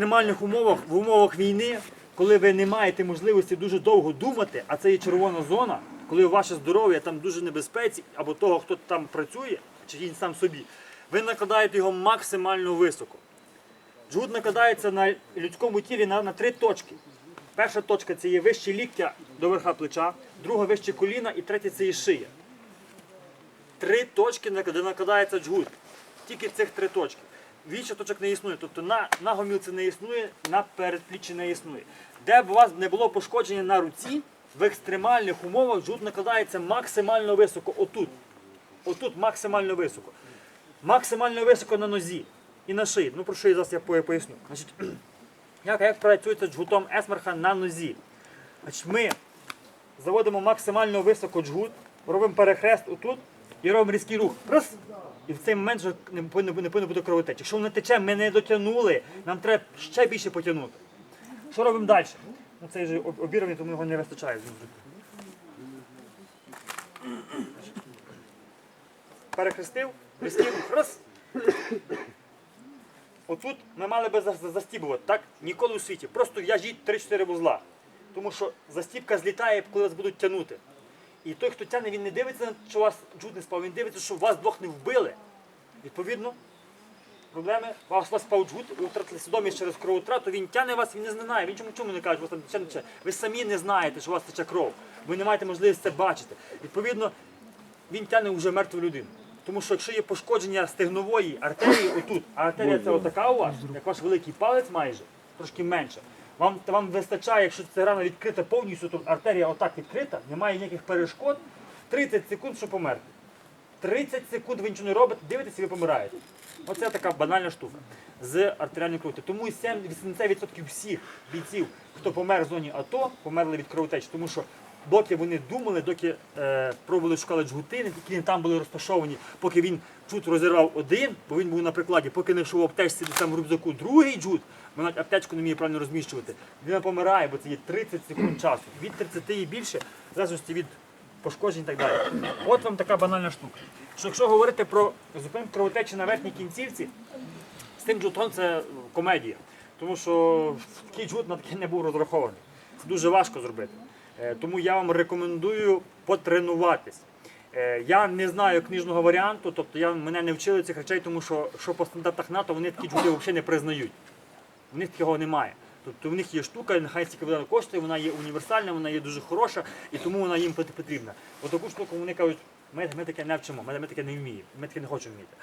екстремальних умовах, в умовах війни, коли ви не маєте можливості дуже довго думати, а це є червона зона, коли ваше здоров'я там дуже небезпеці, або того, хто там працює, чи він сам собі, ви накладаєте його максимально високо. Джгут накладається на людському тілі на, на три точки. Перша точка це є вище ліктя до верха плеча, друга вище коліна і третя це є шия. Три точки, де накладається джгут. Тільки цих три точки. Більше точок не існує. Тобто на, на гомілці не існує, на передпліччі не існує. Де б у вас не було пошкодження на руці, в екстремальних умовах джгут накладається максимально високо. Отут. Отут максимально високо. Максимально високо на нозі і на шиї. Ну про шиї зараз я поясню. Значить, як, як працюється джгутом есмерха на нозі? Значить, ми заводимо максимально високо джгут, робимо перехрест отут і робимо різкий рух. Раз. І в цей момент вже не повинно, не повинно бути кровотечі. Якщо воно тече, ми не дотягнули, нам треба ще більше потягнути. Що робимо далі? Ну, цей же об- обірваний, тому його не вистачає. Перехрестив, різкий рух. Раз. Отут ми мали би за- за- застібувати, так? Ніколи у світі. Просто в'яжіть 3-4 вузла. Тому що застібка злітає, коли вас будуть тягнути. І той, хто тягне, він не дивиться, що вас джут не спав, він дивиться, що вас двох не вбили. Відповідно, проблеми, вас, вас спав джут, ви втратили свідомість через кровотрату, він тягне вас, він не знає, він чому чому не каже, вас там тече, не тече. Ви самі не знаєте, що у вас тече кров. Ви не маєте можливості це бачити. Відповідно, він тягне вже мертву людину. Тому що якщо є пошкодження стегнової артерії отут, а артерія це отака у вас, як ваш великий палець майже, трошки менше. Вам, вам вистачає, якщо ця рана відкрита повністю, то артерія отак відкрита, немає ніяких перешкод, 30 секунд, щоб померти. 30 секунд ви нічого не робите, дивитесь і ви помираєте. Оце така банальна штука з артеріальною кров'ю. Тому і 7 80% всіх бійців, хто помер в зоні АТО, померли від кровотечі. Тому що доки вони думали, доки е, пробували шукали джгутини, які там були розташовані, поки він джут розірвав один, бо він був на прикладі, поки не йшов в аптечці там в рюкзаку другий джут, вона навіть аптечку не вміє правильно розміщувати. Він помирає, бо це є 30 секунд часу. Від 30 і більше, в залежності від пошкоджень і так далі. От вам така банальна штука. Що якщо говорити про зупинку кровотечі на верхній кінцівці, з тим джутом це комедія. Тому що такий джут на таке не був розрахований. Це дуже важко зробити. Е, Тому я вам рекомендую потренуватись. Е, Я не знаю книжного варіанту, тобто я, мене не вчили цих речей, тому що, що по стандартах НАТО вони такі джути взагалі не признають. В них такого немає. Тобто в них є штука, нехай стільки вона коштує, вона є універсальна, вона є дуже хороша, і тому вона їм пот- потрібна. Отаку штуку вони кажуть, ми, ми таке не вчимо, ми, ми таке не вміємо, ми таке не хочемо вміти.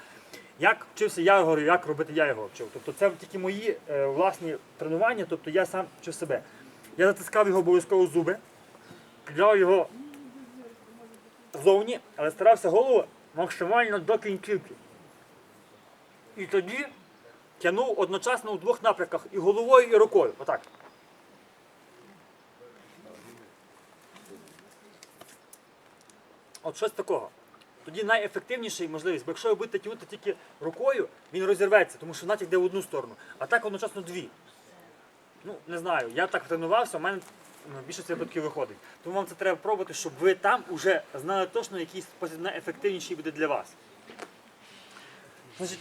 Як вчився я говорю, як робити я його вчив. Тобто це тільки мої е, власні тренування, тобто я сам вчив себе. Я затискав його обов'язково зуби, кидав його ззовні, але старався голову максимально до кінцівки. І тоді тягнув одночасно у двох напрямках і головою, і рукою. Отак. От щось такого. Тоді найефективніший можливість, бо якщо ви будете тягнути тільки рукою, він розірветься, тому що натяк йде в одну сторону, а так одночасно дві. Ну, не знаю, я так тренувався, у мене ну, в більшості випадків виходить. Тому вам це треба пробувати, щоб ви там вже знали точно, який спосіб найефективніший буде для вас. Значить,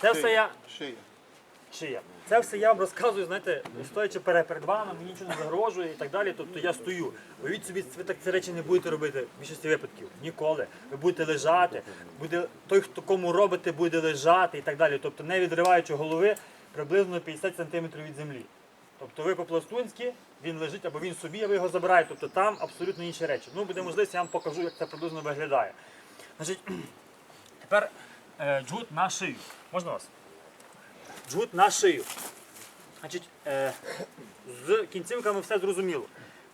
це все я. Шия. Шия. Це все я вам розказую, знаєте, стоячи перед перед вами, мені нічого не загрожує і так далі. Тобто я стою. Уявіть собі, ви так ці речі не будете робити в більшості випадків. Ніколи. Ви будете лежати, буде, той, хто кому робите, буде лежати і так далі. Тобто не відриваючи голови приблизно 50 см від землі. Тобто ви по-пластунськи, він лежить або він собі, а ви його забираєте. Тобто там абсолютно інші речі. Ну, буде можливість, я вам покажу, як це приблизно виглядає. Значить, тепер е, джут на шию. Можна вас? Джгут на шию. Значить, е, з кінцівками все зрозуміло.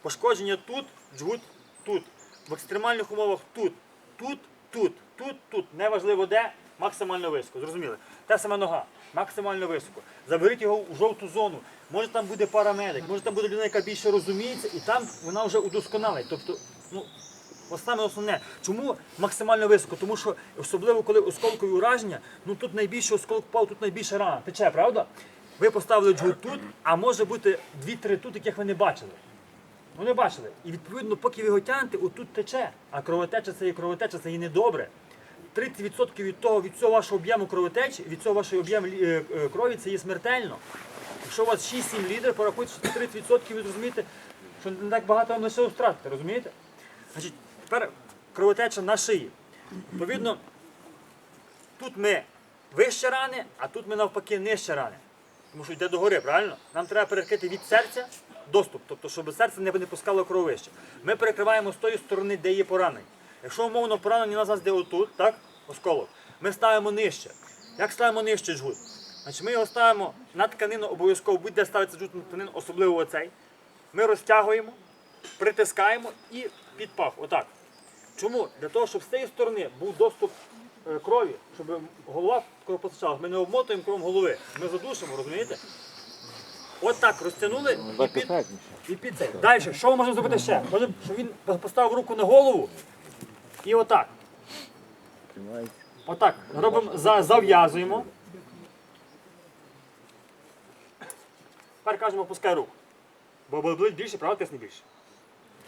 Пошкодження тут, джгут тут. В екстремальних умовах тут, тут, тут, тут, тут. Неважливо де, максимально високо. Зрозуміли? Та сама нога, максимально високо. Заберіть його у жовту зону. Може там буде парамедик, може там буде людина, яка більше розуміється, і там вона вже удосконалить. Тобто, ну, Ось основне. Чому максимально високо? Тому що особливо коли осколкові ураження, ну тут найбільше осколок впав, тут найбільше рана. Тече, правда? Ви поставили джгут тут, а може бути дві-три тут, яких ви не бачили. Ну не бачили. І відповідно, поки ви його тягнете, отут тече. А кровотеча це є кровотеча, це є недобре. 30% від того, від цього вашого об'єму кровотечі, від цього вашого об'єму е, е, крові, це є смертельно. Якщо у вас 6-7 літрів, порахуйте, що це 30%, ви зрозумієте, що не так багато вам лише втратити, розумієте? Значить, тепер кровотеча на шиї. Відповідно, тут ми вище рани, а тут ми навпаки нижче рани. Тому що йде догори, правильно? Нам треба перекрити від серця доступ, тобто, щоб серце не, пускало кров вище. Ми перекриваємо з тої сторони, де є поранення. Якщо умовно поранення у нас де отут, так, осколок, ми ставимо нижче. Як ставимо нижче жгут? Значить, ми його ставимо на тканину, обов'язково будь-де ставиться жгут на тканину, особливо оцей. Ми розтягуємо, притискаємо і під пах. Отак. Чому? Для того, щоб з цієї сторони був доступ е, крові, щоб голова кровопостачалась. Ми не обмотуємо кров голови. Ми задушимо, розумієте? От так розтягнули і під, і під цей. Далі, що ми можемо зробити ще? Можемо, щоб він поставив руку на голову і отак. Отак. Робимо, за, зав'язуємо. Тепер кажемо, опускай руку. Бо болить більше, правда, тисне більше.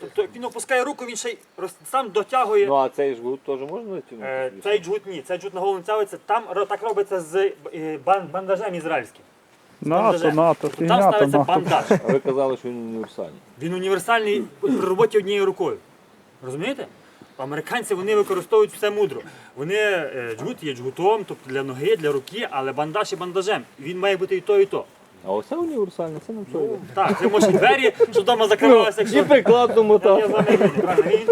Тобто, як він опускає руку, він ще й роз- сам дотягує. Ну а цей жгут теж можна натягнути? Е, Цей джут ні, цей джут на голову не тягується. Там ро- так робиться з е, бан- бандажем ізраїльським. НАТО. НАТО, Тобто фігня там то ставиться НАТО. бандаж. А ви казали, що він універсальний. Він універсальний при роботі однією рукою. Розумієте? Американці вони використовують все мудро. Вони е, джгут є джгутом, тобто для ноги, для руки, але бандаж є бандажем. Він має бути і то, і то. А оце універсальне, це нам все. Так, це може двері, що вдома закривалися, І якщо прикладно я правильно. Він